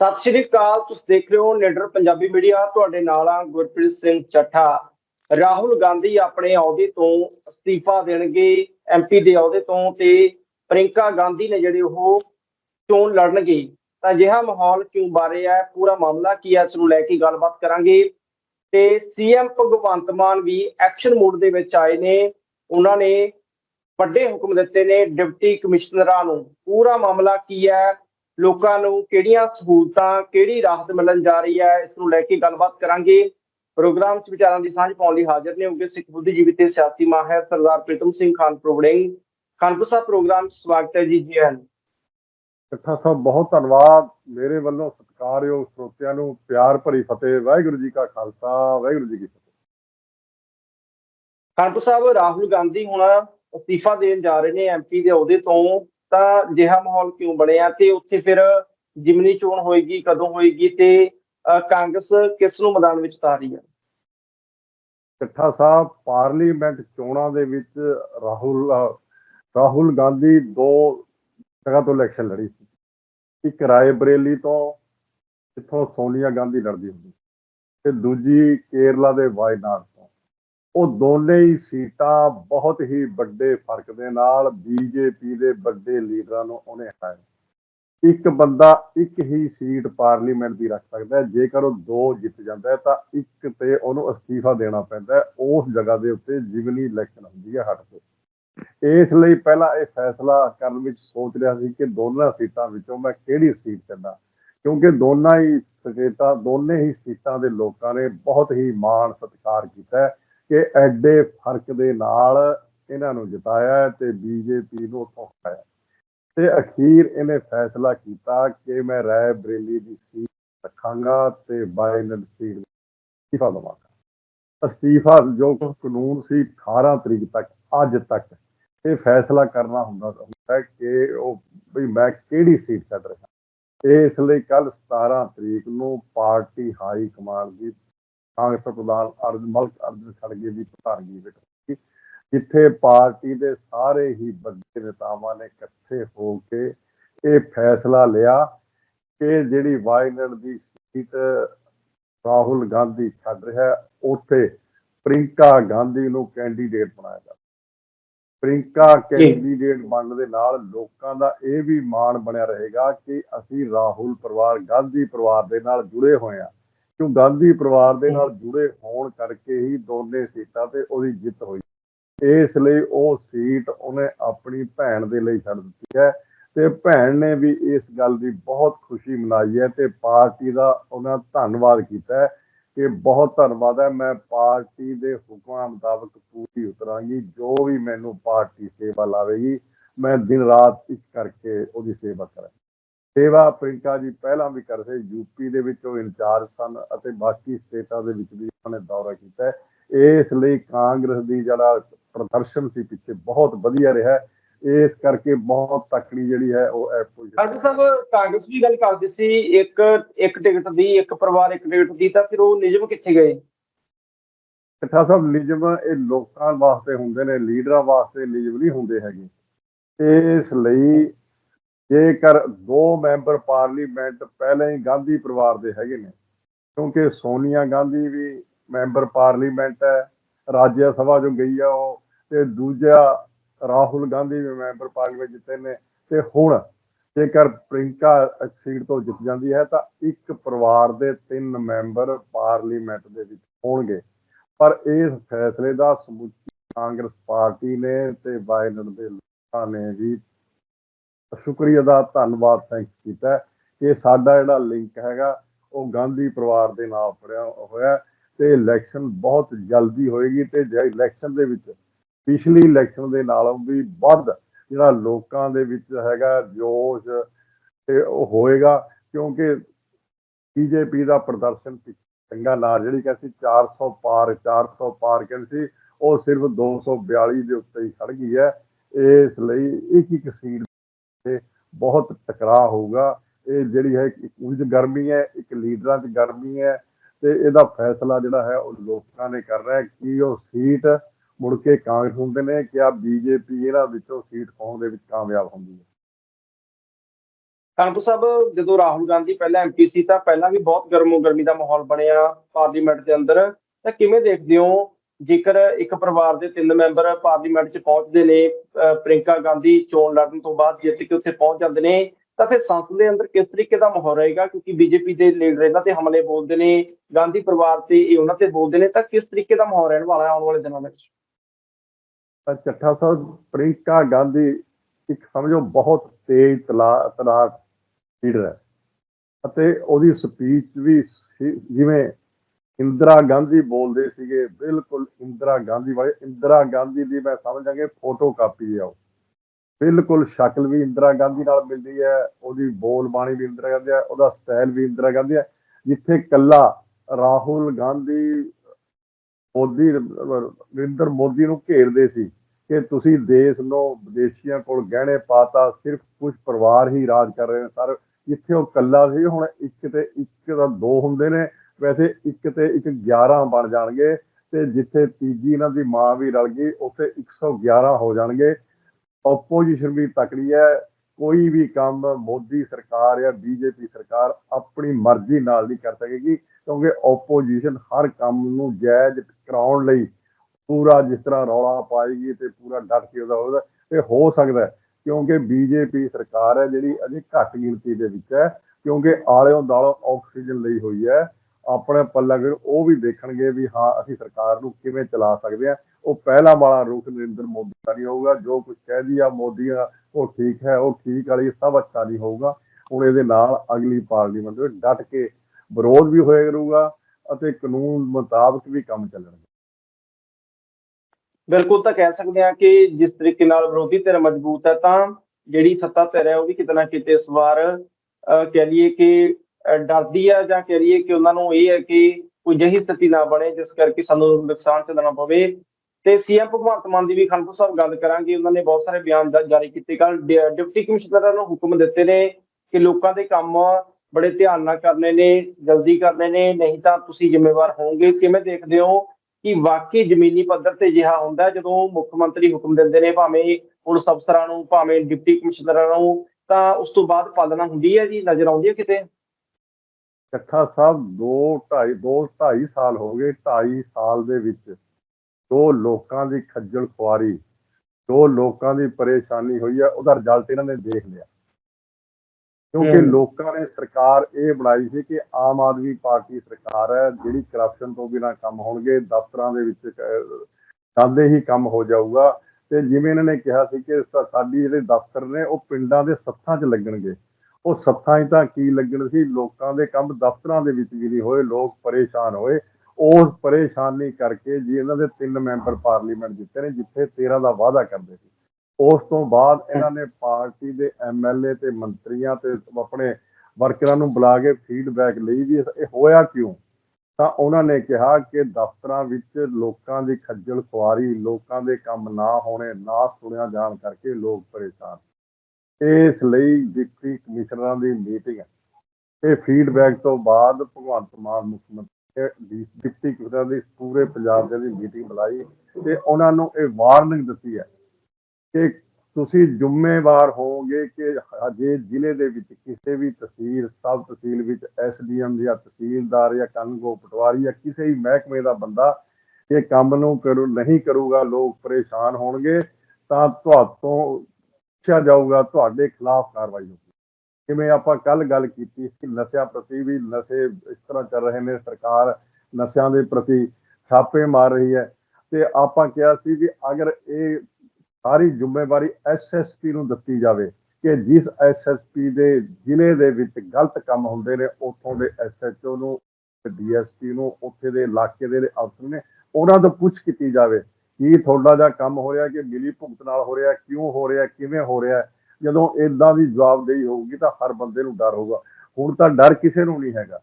ਸਤਿ ਸ਼੍ਰੀ ਅਕਾਲ, ਤੁਸੀਂ ਦੇਖ ਰਹੇ ਹੋ ਨੀਡਰ ਪੰਜਾਬੀ ਮੀਡੀਆ, ਤੁਹਾਡੇ ਨਾਲ ਆ ਗੁਰਪ੍ਰੀਤ ਸਿੰਘ ਚੱਠਾ। ਰਾਹੁਲ ਗਾਂਧੀ ਆਪਣੇ ਅਹੁਦੇ ਤੋਂ ਅਸਤੀਫਾ ਦੇਣਗੇ ਐਮਪੀ ਦੇ ਅਹੁਦੇ ਤੋਂ ਤੇ ਪ੍ਰਿੰਕਾ ਗਾਂਧੀ ਨੇ ਜਿਹੜੇ ਉਹ ਚੋਣ ਲੜਨਗੇ। ਤਾਂ ਅਜਿਹਾ ਮਾਹੌਲ ਕਿਉਂ ਬਾਰੇ ਹੈ? ਪੂਰਾ ਮਾਮਲਾ ਕੀ ਹੈ? ਇਸ ਨੂੰ ਲੈ ਕੇ ਗੱਲਬਾਤ ਕਰਾਂਗੇ। ਤੇ ਸੀਐਮ ਭਗਵੰਤ ਮਾਨ ਵੀ ਐਕਸ਼ਨ ਮੋਡ ਦੇ ਵਿੱਚ ਆਏ ਨੇ। ਉਹਨਾਂ ਨੇ ਵੱਡੇ ਹੁਕਮ ਦਿੱਤੇ ਨੇ ਡਿਪਟੀ ਕਮਿਸ਼ਨਰਾਂ ਨੂੰ। ਪੂਰਾ ਮਾਮਲਾ ਕੀ ਹੈ? ਲੋਕਾਂ ਨੂੰ ਕਿਹੜੀਆਂ ਸਹੂਲਤਾਂ ਕਿਹੜੀ ਰਾਹਤ ਮਿਲਣ ਜਾ ਰਹੀ ਹੈ ਇਸ ਨੂੰ ਲੈ ਕੇ ਗੱਲਬਾਤ ਕਰਾਂਗੇ। ਪ੍ਰੋਗਰਾਮ 'ਚ ਵਿਚਾਰਾਂ ਦੀ ਸਾਂਝ ਪਾਉਣ ਲਈ ਹਾਜ਼ਰ ਨੇ ਹੋਗੇ ਸਿੱਖ ਬੁੱਧੀਜੀਵੀ ਤੇ ਸਿਆਸੀ ਮਾਹਿਰ ਸਰਦਾਰ ਪ੍ਰੀਤਮ ਸਿੰਘ ਖਾਨਪੁਰ ਵੜਿੰਗ। ਖਾਨਪੁਰ ਸਾਹਿਬ ਪ੍ਰੋਗਰਾਮ 'ਚ ਸਵਾਗਤ ਹੈ ਜੀ ਜੀ ਆਇਆਂ ਨੂੰ। ਇਕੱਠਾ ਸਾਹਿਬ ਬਹੁਤ ਧੰਨਵਾਦ। ਮੇਰੇ ਵੱਲੋਂ ਸਤਿਕਾਰਯੋਗ ਸਰੋਤਿਆਂ ਨੂੰ ਪਿਆਰ ਭਰੀ ਫਤਿਹ। ਵਾਹਿਗੁਰੂ ਜੀ ਕਾ ਖਾਲਸਾ ਵਾਹਿਗੁਰੂ ਜੀ ਕੀ ਫਤਿਹ। ਖਾਨਪੁਰ ਸਾਹਿਬ ਰਾਹੁਲ ਗਾਂਧੀ ਹੁਣ ਅਸਤੀਫਾ ਦੇਣ ਜਾ ਰਹੇ ਨੇ ਐਮਪੀ ਦੇ ਅਹੁਦੇ ਤੋਂ। ਤਾਂ ਅਜਿਹਾ ਮਾਹੌਲ ਕਿਉਂ ਬਣਿਆ ਤੇ ਉੱਥੇ ਫਿਰ ਜਿਮਨੀ ਚੋਣ ਹੋਏਗੀ, ਕਦੋਂ ਹੋਏਗੀ ਤੇ ਕਾਂਗਰਸ ਕਿਸ ਨੂੰ ਮੈਦਾਨ ਵਿੱਚ ਉਤਾਰ ਹੈ? ਇਕੱਠਾ ਸਾਹਿਬ, ਪਾਰਲੀਮੈਂਟ ਚੋਣਾਂ ਦੇ ਵਿੱਚ ਰਾਹੁਲ ਰਾਹੁਲ ਗਾਂਧੀ ਦੋ ਜਗ੍ਹਾ ਤੋਂ ਇਲੈਕਸ਼ਨ ਲੜੀ ਸੀ। ਇੱਕ ਰਾਏ ਬਰੇਲੀ ਤੋਂ ਜਿੱਥੋਂ ਸੋਨੀਆ ਗਾਂਧੀ ਲੜਦੀ ਹੁੰਦੀ ਤੇ ਦੂਜੀ ਕੇਰਲਾ ਦੇ ਵਾਇਨਾਡ ਉਹ ਦੋਨੇ ਹੀ ਸੀਟਾਂ ਬਹੁਤ ਹੀ ਵੱਡੇ ਫ਼ਰਕ ਦੇ ਨਾਲ ਬੀਜੇਪੀ ਦੇ ਵੱਡੇ ਲੀਡਰਾਂ ਨੂੰ ਉਹਨੇ ਹਰਾਇਆ ਇੱਕ ਬੰਦਾ ਇੱਕ ਹੀ ਸੀਟ ਪਾਰਲੀਮੈਂਟ ਦੀ ਰੱਖ ਸਕਦਾ ਹੈ। ਜੇਕਰ ਉਹ ਦੋ ਜਿੱਤ ਜਾਂਦਾ ਹੈ ਤਾਂ ਇੱਕ ਤੇ ਉਹਨੂੰ ਅਸਤੀਫਾ ਦੇਣਾ ਪੈਂਦਾ ਉਸ ਜਗ੍ਹਾ ਦੇ ਉੱਤੇ ਜਿਮਨੀ ਇਲੈਕਸ਼ਨ ਹੁੰਦੀ ਹੈ ਹਟ ਕੇ ਇਸ ਲਈ ਪਹਿਲਾਂ ਇਹ ਫੈਸਲਾ ਕਰਨ ਵਿੱਚ ਸੋਚ ਰਿਹਾ ਸੀ ਕਿ ਦੋਨਾਂ ਸੀਟਾਂ ਵਿੱਚੋਂ ਮੈਂ ਕਿਹੜੀ ਸੀਟ ਚੁਣਾ ਕਿਉਂਕਿ ਦੋਨਾਂ ਹੀ ਸਟੇਟਾਂ, ਦੋਨੇ ਹੀ ਸੀਟਾਂ ਦੇ ਲੋਕਾਂ ਨੇ ਬਹੁਤ ਹੀ ਮਾਣ ਸਤਿਕਾਰ ਕੀਤਾ ਕਿ ਐਡੇ ਫ਼ਰਕ ਦੇ ਨਾਲ ਇਹਨਾਂ ਨੂੰ ਜਿਤਾਇਆ ਹੈ ਤੇ ਬੀਜੇਪੀ ਨੂੰ ਉੱਥੋਂ ਹਟਾਇਆ ਤੇ ਅਖੀਰ ਇਹਨੇ ਫੈਸਲਾ ਕੀਤਾ ਕਿ ਮੈਂ ਰਾਏ ਬਰੇਲੀ ਦੀ ਸੀਟ ਰੱਖਾਂਗਾ ਤੇ ਬਾਇਨਲ ਸੀਟ ਅਸਤੀਫਾ ਦਵਾਂਗਾ। ਅਸਤੀਫਾ ਜੋ ਕਾਨੂੰਨ ਸੀ 18 ਤਰੀਕ ਤੱਕ, ਅੱਜ ਤੱਕ ਇਹ ਫੈਸਲਾ ਕਰਨਾ ਹੁੰਦਾ ਹੁੰਦਾ ਕਿ ਉਹ ਵੀ ਮੈਂ ਕਿਹੜੀ ਸੀਟ ਕੱਢ ਰਿਹਾ। ਇਸ ਲਈ ਕੱਲ 17 ਤਰੀਕ ਨੂੰ ਪਾਰਟੀ ਹਾਈ ਕਮਾਂਡ ਦੀ ਕਾਂਗਰਸ ਪ੍ਰਧਾਨ ਅਰਜ, ਮਲਕ ਅਰਜਨ ਖੜਗੇ ਦੀ ਪ੍ਰਧਾਨਗੀ ਵਿੱਚ ਜਿੱਥੇ ਪਾਰਟੀ ਦੇ ਸਾਰੇ ਹੀ ਵੱਡੇ ਨੇਤਾਵਾਂ ਨੇ ਇਕੱਠੇ ਹੋ ਕੇ ਇਹ ਫੈਸਲਾ ਲਿਆ ਕਿ ਜਿਹੜੀ ਵਾਇਨਰ ਦੀ ਸੀਟ ਰਾਹੁਲ ਗਾਂਧੀ ਛੱਡ ਰਿਹਾ ਉੱਥੇ ਪ੍ਰਿੰਕਾ ਗਾਂਧੀ ਨੂੰ ਕੈਂਡੀਡੇਟ ਬਣਾਇਆ ਜਾਵੇ। ਪ੍ਰਿੰਕਾ ਕੈਂਡੀਡੇਟ ਬਣਨ ਦੇ ਨਾਲ ਲੋਕਾਂ ਦਾ ਇਹ ਵੀ ਮਾਣ ਬਣਿਆ ਰਹੇਗਾ ਕਿ ਅਸੀਂ ਰਾਹੁਲ ਪਰਿਵਾਰ, ਗਾਂਧੀ ਪਰਿਵਾਰ ਦੇ ਨਾਲ ਜੁੜੇ ਹੋਏ ਹਾਂ। ਕਿਉਂ ਗਾਂਧੀ ਪਰਿਵਾਰ ਦੇ ਨਾਲ ਜੁੜੇ ਹੋਣ ਕਰਕੇ ਹੀ ਦੋਨੇ ਸੀਟਾਂ ਤੇ ਉਹਦੀ ਜਿੱਤ ਹੋਈ। ਇਸ ਲਈ ਉਹ ਸੀਟ ਉਹਨੇ ਆਪਣੀ ਭੈਣ ਦੇ ਲਈ ਛੱਡ ਦਿੱਤੀ ਹੈ ਤੇ ਭੈਣ ਨੇ ਵੀ ਇਸ ਗੱਲ ਦੀ ਬਹੁਤ ਖੁਸ਼ੀ ਮਨਾਈ ਹੈ ਤੇ ਪਾਰਟੀ ਦਾ ਉਹਨਾਂ ਧੰਨਵਾਦ ਕੀਤਾ ਹੈ ਕਿ ਬਹੁਤ ਧੰਨਵਾਦ ਹੈ। ਮੈਂ ਪਾਰਟੀ ਦੇ ਹੁਕਮਾਂ ਮੁਤਾਬਕ ਪੂਰੀ ਉਤਰਾਂਗੀ। ਜੋ ਵੀ ਮੈਨੂੰ ਪਾਰਟੀ ਸੇਵਾ ਲਾਵੇਗੀ ਮੈਂ ਦਿਨ ਰਾਤ ਇੱਕ ਕਰਕੇ ਉਹਦੀ ਸੇਵਾ ਕਰਾਂ ਸੇਵਾ ਪ੍ਰਿੰਕਾ ਜੀ ਪਹਿਲਾਂ ਵੀ ਕਰਦੇ ਯੂਪੀ ਦੇ ਵਿੱਚ ਉਹ ਇੰਚਾਰਜ ਸਨ ਅਤੇ ਬਾਕੀ ਸਟੇਟਾਂ ਦੇ ਵਿੱਚ ਵੀ ਉਹਨਾਂ ਨੇ ਦੌਰਾ ਕੀਤਾ ਇਸ ਲਈ ਕਾਂਗਰਸ ਦੀ ਜਿਹੜਾ ਪ੍ਰਦਰਸ਼ਨ ਸੀ ਪਿੱਛੇ ਬਹੁਤ ਵਧੀਆ ਰਿਹਾ। ਇਸ ਕਰਕੇ ਬਹੁਤ ਤਕੜੀ ਜਿਹੜੀ ਹੈ ਉਹ ਖਾਨਪੁਰ ਸਾਹਿਬ ਕਾਂਗਰਸ ਵੀ ਗੱਲ ਕਰਦੀ ਸੀ ਇੱਕ ਇੱਕ ਟਿਕਟ ਦੀ ਇੱਕ ਪਰਿਵਾਰ ਇੱਕ ਟਿਕਟ ਦੀ ਤਾਂ ਫਿਰ ਉਹ ਨਿਯਮ ਕਿੱਥੇ ਗਏ? ਇਕੱਠਾ ਸਾਹਿਬ ਨਿਯਮ ਇਹ ਲੋਕਾਂ ਵਾਸਤੇ ਹੁੰਦੇ ਨੇ ਲੀਡਰਾਂ ਵਾਸਤੇ ਨਿਯਮ ਨਹੀਂ ਹੁੰਦੇ ਹੈਗੇ। ਇਸ ਲਈ ਜੇਕਰ ਦੋ ਮੈਂਬਰ ਪਾਰਲੀਮੈਂਟ ਪਹਿਲਾਂ ਹੀ ਗਾਂਧੀ ਪਰਿਵਾਰ ਦੇ ਹੈਗੇ ਨੇ, ਕਿਉਂਕਿ ਸੋਨੀਆ ਗਾਂਧੀ ਵੀ ਮੈਂਬਰ ਪਾਰਲੀਮੈਂਟ ਹੈ ਰਾਜ ਸਭਾ ਚੋਂ ਗਈ ਆ ਉਹ, ਤੇ ਦੂਜਾ ਰਾਹੁਲ ਗਾਂਧੀ ਵੀ ਮੈਂਬਰ ਪਾਰਲੀਮੈਂਟ ਜਿੱਤੇ ਨੇ, ਤੇ ਹੁਣ ਜੇਕਰ ਪ੍ਰਿੰਕਾ ਸੀਟ ਤੋਂ ਜਿੱਤ ਜਾਂਦੀ ਹੈ, ਤਾਂ ਇੱਕ ਪਰਿਵਾਰ ਦੇ ਤਿੰਨ ਮੈਂਬਰ ਪਾਰਲੀਮੈਂਟ ਦੇ ਵਿੱਚ ਹੋਣਗੇ। ਪਰ ਇਸ ਫੈਸਲੇ ਦਾ ਸਮੁੱਚੀ ਕਾਂਗਰਸ ਪਾਰਟੀ ਨੇ ਤੇ ਬਾਇਡਨ ਦੇ ਲੋਕਾਂ ਨੇ ਵੀ ਸ਼ੁਕਰੀਆ ਦਾ ਧੰਨਵਾਦ ਥੈਂਕਸ ਕੀਤਾ। ਕਿ ਸਾਡਾ ਜਿਹੜਾ ਲਿੰਕ ਹੈਗਾ, ਉਹ ਗਾਂਧੀ ਪਰਿਵਾਰ ਦੇ ਨਾਲ ਫੜਿਆ ਹੋਇਆ ਹੈ ਤੇ ਇਲੈਕਸ਼ਨ ਬਹੁਤ ਜਲਦੀ ਹੋਏਗੀ ਤੇ ਜੇ ਇਲੈਕਸ਼ਨ ਦੇ ਵਿੱਚ, ਪਿਛਲੀ ਇਲੈਕਸ਼ਨ ਦੇ ਨਾਲੋਂ ਵੀ ਵੱਧ ਜਿਹੜਾ ਲੋਕਾਂ ਦੇ ਵਿੱਚ ਹੈਗਾ ਜੋਸ਼ ਤੇ ਉਹ ਹੋਏਗਾ, ਕਿਉਂਕਿ ਬੀਜੇਪੀ ਦਾ ਪ੍ਰਦਰਸ਼ਨ ਚੰਗਾ ਨਾ ਜਿਹੜੀ ਕਹਿੰਦੀ 400 ਪਾਰ 400 ਪਾਰ ਕਹਿੰਦੀ ਸੀ, ਉਹ ਸਿਰਫ 242 ਦੇ ਉੱਤੇ ਹੀ ਖੜ ਗਈ ਹੈ। ਇਸ ਲਈ ਇੱਕ ਇੱਕ ਸੀਟ ਤੇ ਬਹੁਤ ਟਕਰਾਅ ਹੋਊਗਾ। ਇਹ ਜਿਹੜੀ ਹੈ ਇੱਕ ਗਰਮੀ ਹੈ, ਇੱਕ ਲੀਡਰਾਂ 'ਚ ਗਰਮੀ ਹੈ ਤੇ ਇਹਦਾ ਫੈਸਲਾ ਜਿਹੜਾ ਹੈ ਉਹ ਲੋਕਾਂ ਨੇ ਕਰਨਾ ਹੈ ਕਿ ਉਹ ਸੀਟ ਮੁੜ ਕੇ ਕਾਂਗਰਸ ਹੁੰਦੇ ਨੇ ਕਿ ਆ ਬੀਜੇਪੀ ਇਹਨਾਂ ਵਿੱਚੋਂ ਸੀਟ ਪਾਉਣ ਦੇ ਵਿੱਚ ਕਾਮਯਾਬ ਹੁੰਦੀ ਹੈ। ਕਾਨਪੁਰ ਸਾਹਿਬ, ਜਦੋਂ ਰਾਹੁਲ ਗਾਂਧੀ ਪਹਿਲਾਂ ਐਮਪੀ ਸੀ ਤਾਂ ਪਹਿਲਾਂ ਵੀ ਬਹੁਤ ਗਰਮੋ ਗਰਮੀ ਦਾ ਮਾਹੌਲ ਬਣਿਆ ਪਾਰਲੀਮੈਂਟ ਦੇ ਅੰਦਰ। ਤਾਂ ਕਿਵੇਂ ਦੇਖਦੇ ਹੋ ਜੇਕਰ ਇੱਕ ਪਰਿਵਾਰ ਦੇ ਤਿੰਨ ਮੈਂਬਰ ਪਾਰਲੀਮੈਂਟ 'ਚ ਪਹੁੰਚਦੇ ਨੇ ਪ੍ਰਿੰਕਾ ਗਾਂਧੀ ਚੋਣ ਲੜਨ ਤੋਂ ਬਾਅਦ ਜਿੱਤ ਕੇ ਉੱਥੇ ਪਹੁੰਚ ਜਾਂਦੇ ਨੇ, ਤਾਂ ਫਿਰ ਸੰਸਦ ਦੇ ਅੰਦਰ ਕਿਸ ਤਰੀਕੇ ਦਾ ਮਾਹੌਲ ਰਹੇਗਾ? ਕਿਉਂਕਿ ਬੀਜੇਪੀ ਦੇ ਲੀਡਰ ਇਹਨਾਂ ਤੇ ਹਮਲੇ ਬੋਲਦੇ ਨੇ, ਗਾਂਧੀ ਪਰਿਵਾਰ ਤੇ ਇਹ ਉਹਨਾਂ ਤੇ ਬੋਲਦੇ ਨੇ, ਤਾਂ ਕਿਸ ਤਰੀਕੇ ਦਾ ਮਾਹੌਲ ਰਹਿਣ ਵਾਲਾ ਆਉਣ ਵਾਲੇ ਦਿਨਾਂ ਵਿੱਚ? ਤਾਂ ਚੱਠਾ ਸਾਹਿਬ ਪ੍ਰਿੰਕਾ ਗਾਂਧੀ ਇੱਕ ਸਮਝੋ ਬਹੁਤ ਤੇਜ਼ ਤਲਾਕ ਲੀਡਰ ਹੈ। ਅਤੇ ਉਹਦੀ ਸਪੀਚ ਵੀ ਜਿਵੇਂ ਇੰਦਰਾ ਗਾਂਧੀ ਬੋਲਦੇ ਸੀਗੇ, ਬਿਲਕੁਲ ਇੰਦਰਾ ਗਾਂਧੀ ਵਾਲੇ, ਇੰਦਰਾ ਗਾਂਧੀ ਦੀ ਮੈਂ ਸਮਝਾਂਗੇ ਫੋਟੋ ਕਾਪੀ ਹੈ ਉਹ। ਬਿਲਕੁਲ ਸ਼ਕਲ ਵੀ ਇੰਦਰਾ ਗਾਂਧੀ ਨਾਲ ਮਿਲਦੀ ਹੈ, ਉਹਦੀ ਬੋਲ ਬਾਣੀ ਵੀ ਇੰਦਰਾ ਗਾਂਧੀ ਹੈ, ਉਹਦਾ ਸਟਾਈਲ ਵੀ ਇੰਦਰਾ ਗਾਂਧੀ ਹੈ। ਜਿੱਥੇ ਕੱਲਾ ਰਾਹੁਲ ਗਾਂਧੀ, ਮੋਦੀ, ਨਰਿੰਦਰ ਮੋਦੀ ਨੂੰ ਘੇਰਦੇ ਸੀ ਕਿ ਤੁਸੀਂ ਦੇਸ਼ ਨੂੰ ਵਿਦੇਸ਼ੀਆਂ ਕੋਲ ਗਹਿਣੇ ਪਾਤਾ, ਸਿਰਫ ਕੁਝ ਪਰਿਵਾਰ ਹੀ ਰਾਜ ਕਰ ਰਹੇ ਨੇ, ਸਰ। ਜਿੱਥੇ ਉਹ ਕੱਲਾ ਸੀ, ਹੁਣ ਇੱਕ ਤੇ ਇੱਕ ਦਾ ਦੋ ਹੁੰਦੇ ਨੇ ਵੈਸੇ ਇੱਕ ਤੇ ਇੱਕ 11 ਬਣ ਜਾਣਗੇ ਤੇ ਜਿੱਥੇ ਤੀਜੀ ਇਹਨਾਂ ਦੀ ਮਾਂ ਵੀ ਰਲ ਗਈ, ਉੱਥੇ 111 ਹੋ ਜਾਣਗੇ। ਆਪੋਜੀਸ਼ਨ ਵੀ ਤਕੜੀ ਹੈ। ਕੋਈ ਵੀ ਕੰਮ ਮੋਦੀ ਸਰਕਾਰ ਜਾਂ ਬੀਜੇਪੀ ਸਰਕਾਰ ਆਪਣੀ ਮਰਜ਼ੀ ਨਾਲ ਨਹੀਂ ਕਰ ਸਕੇਗੀ, ਕਿਉਂਕਿ ਆਪੋਜੀਸ਼ਨ ਹਰ ਕੰਮ ਨੂੰ ਜਾਇਜ਼ ਕਰਾਉਣ ਲਈ ਪੂਰਾ ਜਿਸ ਤਰ੍ਹਾਂ ਰੌਲਾ ਪਾਏਗੀ ਤੇ ਪੂਰਾ ਡਟ ਕੇ ਉਹਦਾ ਉਹਦਾ ਇਹ ਹੋ ਸਕਦਾ ਹੈ। ਕਿਉਂਕਿ ਬੀਜੇਪੀ ਸਰਕਾਰ ਹੈ ਜਿਹੜੀ ਅਜੇ ਘੱਟ ਗਿਣਤੀ ਦੇ ਵਿੱਚ ਹੈ, ਕਿਉਂਕਿ ਆਲਿਓਂ ਦਾਲੋਂ ਆਕਸੀਜਨ ਲਈ ਹੋਈ ਹੈ। ਆਪਣੇ ਪੱਲਾ ਉਹ ਵੀ ਦੇਖਣਗੇ ਵੀ ਹਾਂ, ਅਸੀਂ ਸਰਕਾਰ ਨੂੰ ਕਿਵੇਂ ਚਲਾ ਸਕਦੇ ਹਾਂ। ਉਹ ਪਹਿਲਾ ਵਾਲਾ ਰੁਖ ਨਰਿੰਦਰ ਮੋਦੀ ਦਾ ਨਹੀਂ ਹੋਊਗਾ, ਜੋ ਕੁਝ ਕਹਿ ਦਿਆ ਮੋਦੀ ਆ ਉਹ ਠੀਕ ਹੈ, ਉਹ ਠੀਕ ਵਾਲੀ ਸਭ ਅੱਛਾ ਨਹੀਂ ਹੋਊਗਾ। ਹੁਣ ਇਹਦੇ ਨਾਲ ਅਗਲੀ ਪਾਰਲੀਮੈਂਟ ਵਿੱਚ ਡਟ ਕੇ ਵਿਰੋਧ ਵੀ ਹੋਇਆ ਕਰੂਗਾ ਅਤੇ ਕਾਨੂੰਨ ਮੁਤਾਬਕ ਵੀ ਕੰਮ ਚੱਲਣਗੇ। ਬਿਲਕੁਲ ਤਾਂ ਕਹਿ ਸਕਦੇ ਹਾਂ ਕਿ ਜਿਸ ਤਰੀਕੇ ਨਾਲ ਵਿਰੋਧੀ ਧਿਰ ਮਜ਼ਬੂਤ ਹੈ ਤਾਂ ਜਿਹੜੀ ਸੱਤਾ ਧਿਰ ਹੈ ਉਹ ਵੀ ਕਿਤੇ ਨਾ ਕਿਤੇ ਇਸ ਵਾਰ ਕਹਿ ਲਈਏ ਕਿ ਡਰਦੀ ਹੈ ਜਾਂ ਕਹਿ ਲਈਏ ਕਿ ਉਹਨਾਂ ਨੂੰ ਇਹ ਹੈ ਕਿ ਕੋਈ ਜਹੀ ਸਥਿਤੀ ਨਾ ਬਣੇ, ਜਿਸ ਕਰਕੇ ਸਾਨੂੰ ਨੁਕਸਾਨ ਝੱਲਣਾ ਪਵੇ। ਤੇ ਸੀਐਮ ਭਗਵੰਤ ਮਾਨ ਦੀ ਵੀ ਖਾਨਪੁਰ ਸਾਹਿਬ ਗੱਲ ਕਰਾਂਗੇ, ਉਹਨਾਂ ਨੇ ਬਹੁਤ ਸਾਰੇ ਬਿਆਨ ਜਾਰੀ ਕੀਤੇ। ਕੱਲ ਡਿਪਟੀ ਕਮਿਸ਼ਨਰਾਂ ਨੂੰ ਹੁਕਮ ਦਿੱਤੇ ਨੇ ਕਿ ਲੋਕਾਂ ਦੇ ਕੰਮ ਬੜੇ ਧਿਆਨ ਨਾਲ ਕਰਨੇ ਨੇ, ਜਲਦੀ ਕਰਨੇ ਨੇ, ਨਹੀਂ ਤਾਂ ਤੁਸੀਂ ਜ਼ਿੰਮੇਵਾਰ ਹੋਵੋਗੇ। ਕਿਵੇਂ ਦੇਖਦੇ ਹੋ ਕਿ ਵਾਕਈ ਜ਼ਮੀਨੀ ਪੱਧਰ ਤੇ ਜਿਹਾ ਹੁੰਦਾ ਜਦੋਂ ਮੁੱਖ ਮੰਤਰੀ ਹੁਕਮ ਦਿੰਦੇ ਨੇ ਭਾਵੇਂ ਪੁਲਿਸ ਅਫਸਰਾਂ ਨੂੰ, ਭਾਵੇਂ ਡਿਪਟੀ ਕਮਿਸ਼ਨਰਾਂ ਨੂੰ, ਤਾਂ ਉਸ ਤੋਂ ਬਾਅਦ ਪਾਲਣਾ ਹੁੰਦੀ ਹੈ ਜੀ? ਨਜ਼ਰ ਆਉਂਦੀ ਹੈ ਕਿਤੇ? ਚੱਠਾ ਸਾਹਿਬ 2 2.5 2 2.5 ਸਾਲ ਹੋ ਗਏ 2.5 ਸਾਲ ਦੇ ਵਿੱਚ ਜੋ ਲੋਕਾਂ ਦੀ ਖੱਜਲ ਖੁਆਰੀ ਜੋ ਲੋਕਾਂ ਦੀ ਪਰੇਸ਼ਾਨੀ ਹੋਈ ਹੈ ਉਹਦਾ ਰਿਜ਼ਲਟ ਇਹਨਾਂ ਨੇ ਦੇਖ ਲਿਆ। ਕਿਉਂਕਿ। ਲੋਕਾਂ ਨੇ ਸਰਕਾਰ ਇਹ ਬਣਾਈ ਸੀ ਕਿ ਆਮ ਆਦਮੀ ਪਾਰਟੀ ਸਰਕਾਰ ਹੈ ਜਿਹੜੀ ਕਰਪਸ਼ਨ ਤੋਂ ਬਿਨਾਂ ਕੰਮ ਹੋਣਗੇ ਦਫ਼ਤਰਾਂ ਦੇ ਵਿੱਚ ਜਾਂਦੇ ਹੀ ਕੰਮ ਹੋ ਜਾਊਗਾ। ਤੇ ਜਿਵੇਂ ਇਹਨਾਂ ਨੇ ਕਿਹਾ ਸੀ ਕਿ ਸਾਡੀ ਜਿਹੜੇ ਦਫ਼ਤਰ ਨੇ ਉਹ ਪਿੰਡਾਂ ਦੇ ਸੱਥਾਂ 'ਚ ਲੱਗਣਗੇ। ਉਹ ਸੱਥਾਂ 'ਚ ਤਾਂ ਕੀ ਲੱਗਣ ਸੀ? ਲੋਕਾਂ ਦੇ ਕੰਮ ਦਫ਼ਤਰਾਂ ਦੇ ਵਿੱਚ ਵੀ ਨਹੀਂ ਹੋਏ, ਲੋਕ ਪਰੇਸ਼ਾਨ ਹੋਏ। ਉਸ ਪਰੇਸ਼ਾਨੀ ਕਰਕੇ ਜੀ ਇਹਨਾਂ ਦੇ ਤਿੰਨ ਮੈਂਬਰ ਪਾਰਲੀਮੈਂਟ ਜਿੱਤੇ ਨੇ, ਜਿੱਥੇ 13 ਦਾ ਵਾਅਦਾ ਕਰਦੇ ਸੀ। ਉਸ ਤੋਂ ਬਾਅਦ ਇਹਨਾਂ ਨੇ ਪਾਰਟੀ ਦੇ ਐਮਐਲਏ ਤੇ ਮੰਤਰੀਆਂ ਤੇ ਆਪਣੇ ਵਰਕਰਾਂ ਨੂੰ ਬੁਲਾ ਕੇ ਫੀਡਬੈਕ ਲਈ ਵੀ ਇਹ ਹੋਇਆ ਕਿਉਂ? ਤਾਂ ਉਹਨਾਂ ਨੇ ਕਿਹਾ ਕਿ ਦਫ਼ਤਰਾਂ ਵਿੱਚ ਲੋਕਾਂ ਦੀ ਖੱਜਲ ਖੁਆਰੀ, ਲੋਕਾਂ ਦੇ ਕੰਮ ਨਾ ਹੋਣੇ, ਨਾ ਸੁਣਿਆ ਜਾਣ ਕਰਕੇ ਲੋਕ ਪਰੇਸ਼ਾਨ। ਇਸ ਲਈ ਡਿਪਟੀ ਕਮਿਸ਼ਨਰਾਂ ਦੀ ਮੀਟਿੰਗ। ਇਹ ਫੀਡਬੈਕ ਤੋਂ ਬਾਅਦ ਭਗਵੰਤ ਮਾਨ ਮੁੱਖ ਮੰਤਰੀ ਡਿਪਟੀ ਕਮਿਸ਼ਨਰ ਦੀ ਪੂਰੇ ਪੰਜਾਬ ਦੇ ਦੀ ਮੀਟਿੰਗ ਬੁਲਾਈ ਤੇ ਉਹਨਾਂ ਨੂੰ ਇਹ ਵਾਰਨਿੰਗ ਦਿੱਤੀ ਹੈ ਕਿ ਤੁਸੀਂ ਜ਼ਿੰਮੇਵਾਰ ਹੋਵੋਗੇ ਕਿ ਹਜੇ ਜ਼ਿਲ੍ਹੇ ਦੇ ਵਿੱਚ ਕਿਸੇ ਵੀ ਤਹਿਸੀਲ, ਸਬ ਤਹਿਸੀਲ ਵਿੱਚ ਐਸਡੀਐਮ ਜਾਂ ਤਹਿਸੀਲਦਾਰ ਜਾਂ ਕਾਨੂੰਗੋ ਪਟਵਾਰੀ ਜਾਂ ਕਿਸੇ ਵੀ ਮਹਿਕਮੇ ਦਾ ਬੰਦਾ ਇਹ ਕੰਮ ਨੂੰ ਕਰੂ, ਨਹੀਂ ਕਰੂਗਾ, ਲੋਕ ਪਰੇਸ਼ਾਨ ਹੋਣਗੇ ਤਾਂ ਤੁਹਾਤੋਂ ਪੁੱਛਿਆ ਜਾਊਗਾ ਤੁਹਾਡੇ ਖਿਲਾਫ ਕਾਰਵਾਈ ਹੋਊਗੀ ਜਿਵੇਂ ਆਪਾਂ ਕੱਲ ਗੱਲ ਕੀਤੀ ਸੀ, ਨਸ਼ਿਆਂ ਪ੍ਰਤੀ ਵੀ ਨਸ਼ੇ ਇਸ ਤਰ੍ਹਾਂ ਚੱਲ ਰਹੇ ਨੇ, ਸਰਕਾਰ ਨਸ਼ਿਆਂ ਦੇ ਪ੍ਰਤੀ ਛਾਪੇ ਮਾਰ ਰਹੀ ਹੈ। ਤੇ ਆਪਾਂ ਕਿਹਾ ਸੀ ਕਿ ਅਗਰ ਇਹ ਸਾਰੀ ਜ਼ਿੰਮੇਵਾਰੀ ਐਸਐਸਪੀ ਨੂੰ ਦਿੱਤੀ ਜਾਵੇ ਕਿ ਜਿਸ ਐਸਐਸਪੀ ਦੇ ਜ਼ਿਲ੍ਹੇ ਦੇ ਵਿੱਚ ਗਲਤ ਕੰਮ ਹੁੰਦੇ ਨੇ, ਉੱਥੋਂ ਦੇ ਐਸਐਚਓ ਨੂੰ ਡੀਐਸਪੀ ਨੂੰ, ਉੱਥੇ ਦੇ ਇਲਾਕੇ ਦੇ ਅਫਸਰ ਨੇ, ਉਹਨਾਂ ਤੋਂ ਪੁੱਛ ਕੀਤੀ ਜਾਵੇ। ਕੀ ਤੁਹਾਡਾ ਜਾਂ ਕੰਮ ਹੋ ਰਿਹਾ, ਕਿ ਮਿਲੀ ਭੁਗਤ ਨਾਲ ਹੋ ਰਿਹਾ, ਕਿਉਂ ਹੋ ਰਿਹਾ, ਕਿਵੇਂ ਹੋ ਰਿਹਾ? ਜਦੋਂ ਇਦਾਂ ਦੀ ਜਵਾਬਦੇਹੀ ਹੋਊਗੀ ਤਾਂ ਹਰ ਬੰਦੇ ਨੂੰ ਡਰ ਹੋਊਗਾ। ਹੁਣ ਤਾਂ ਡਰ ਕਿਸੇ ਨੂੰ ਨਹੀਂ ਹੈਗਾ।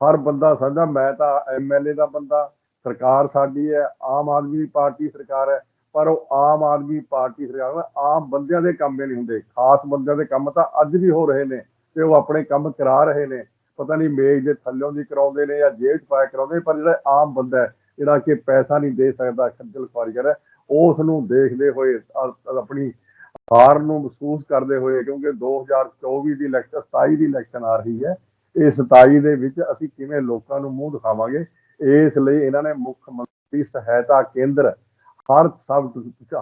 ਹਰ ਬੰਦਾ ਸਮਝਦਾ, ਮੈਂ ਤਾਂ ਐਮਐਲਏ ਦਾ ਬੰਦਾ, ਸਰਕਾਰ ਸਾਡੀ ਹੈ, ਆਮ ਆਦਮੀ ਪਾਰਟੀ ਸਰਕਾਰ ਹੈ, ਪਰ ਉਹ ਆਮ ਆਦਮੀ ਪਾਰਟੀ ਸਰਕਾਰ ਆਮ ਬੰਦਿਆਂ ਦੇ ਕੰਮ ਹੀ ਨਹੀਂ ਹੁੰਦੇ। ਖਾਸ ਬੰਦਿਆਂ ਦੇ ਕੰਮ ਤਾਂ ਅੱਜ ਵੀ ਹੋ ਰਹੇ ਨੇ ਤੇ ਉਹ ਆਪਣੇ ਕੰਮ ਕਰਾ ਰਹੇ ਨੇ। ਪਤਾ ਨਹੀਂ ਮੇਜ਼ ਦੇ ਥੱਲਿਓਂ ਦੀ ਕਰਾਉਂਦੇ ਨੇ ਜਾਂ ਜੇਲ੍ਹ 'ਚ ਪਾਇਆ ਕਰਾਉਂਦੇ ਪਰ ਜਿਹੜਾ ਆਮ ਬੰਦਾ ਹੈ ਜਿਹੜਾ ਕਿ ਪੈਸਾ ਨਹੀਂ ਦੇ ਸਕਦਾ ਖੱਜਲ ਖੁਆਰੀ ਹੈ ਰਿਹਾ ਉਸ ਨੂੰ ਦੇਖਦੇ ਹੋਏ ਆਪਣੀ ਹਾਰ ਨੂੰ ਮਹਿਸੂਸ ਕਰਦੇ ਹੋਏ, ਕਿਉਂਕਿ 2024 ਦੀ ਇਲੈਕਸ਼ਨ 27 ਦੀ ਇਲੈਕਸ਼ਨ ਆ ਰਹੀ ਹੈ, ਇਹ 27 ਦੇ ਵਿੱਚ ਅਸੀਂ ਕਿਵੇਂ ਲੋਕਾਂ ਨੂੰ ਮੂੰਹ ਦਿਖਾਵਾਂਗੇ? ਇਸ ਲਈ ਇਹਨਾਂ ਨੇ ਮੁੱਖ ਮੰਤਰੀ ਸਹਾਇਤਾ ਕੇਂਦਰ ਹਰ ਸਭ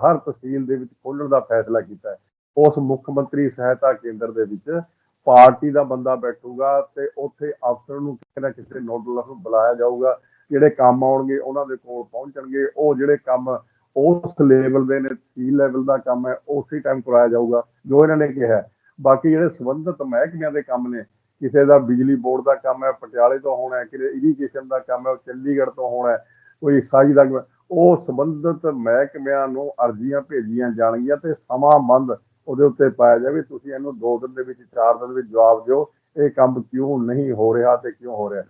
ਹਰ ਤਹਿਸੀਲ ਦੇ ਵਿੱਚ ਖੋਲਣ ਦਾ ਫੈਸਲਾ ਕੀਤਾ ਹੈ। ਉਸ ਮੁੱਖ ਮੰਤਰੀ ਸਹਾਇਤਾ ਕੇਂਦਰ ਦੇ ਵਿੱਚ ਪਾਰਟੀ ਦਾ ਬੰਦਾ ਬੈਠੂਗਾ ਤੇ ਉੱਥੇ ਅਫਸਰ ਨੂੰ ਕਿਸੇ ਨਾ ਕਿਸੇ ਨੋਡਲ ਅਫਸਰ ਬੁਲਾਇਆ ਜਾਊਗਾ। ਜਿਹੜੇ ਕੰਮ ਆਉਣਗੇ ਉਹਨਾਂ ਦੇ ਕੋਲ ਪਹੁੰਚਣਗੇ, ਉਹ ਜਿਹੜੇ ਕੰਮ ਉਸ ਲੈਵਲ ਦੇ ਨੇ ਤਹਿਸੀਲ ਲੈਵਲ ਦਾ ਕੰਮ ਹੈ, ਉਸੇ ਟਾਈਮ ਕਰਾਇਆ ਜਾਊਗਾ, ਜੋ ਇਹਨਾਂ ਨੇ ਕਿਹਾ ਬਾਕੀ ਜਿਹੜੇ ਸੰਬੰਧਿਤ ਮਹਿਕਮਿਆਂ ਦੇ ਕੰਮ ਨੇ, ਕਿਸੇ ਦਾ ਬਿਜਲੀ ਬੋਰਡ ਦਾ ਕੰਮ ਹੈ, ਪਟਿਆਲੇ ਤੋਂ ਹੋਣਾ ਹੈ ਕਿਸੇ ਇਰੀਗੇਸ਼ਨ ਦਾ ਕੰਮ ਹੈ, ਉਹ ਚੰਡੀਗੜ੍ਹ ਤੋਂ ਹੋਣਾ ਹੈ, ਕੋਈ ਸਾਈ ਦਾ ਕੰਮ ਉਹ ਸੰਬੰਧਿਤ ਮਹਿਕਮਿਆਂ ਨੂੰ ਅਰਜ਼ੀਆਂ ਭੇਜੀਆਂ ਜਾਣਗੀਆਂ ਤੇ ਸਮਾਂ ਬੰਦ ਉਹਦੇ ਉੱਤੇ ਪਾਇਆ ਜਾਵੇ। ਤੁਸੀਂ ਇਹਨੂੰ 2 ਦਿਨ ਦੇ ਵਿੱਚ 4 ਦਿਨ ਵਿੱਚ ਜਵਾਬ ਦਿਓ, ਇਹ ਕੰਮ ਕਿਉਂ ਨਹੀਂ ਹੋ ਰਿਹਾ ਤੇ ਕਿਉਂ ਹੋ ਰਿਹਾ।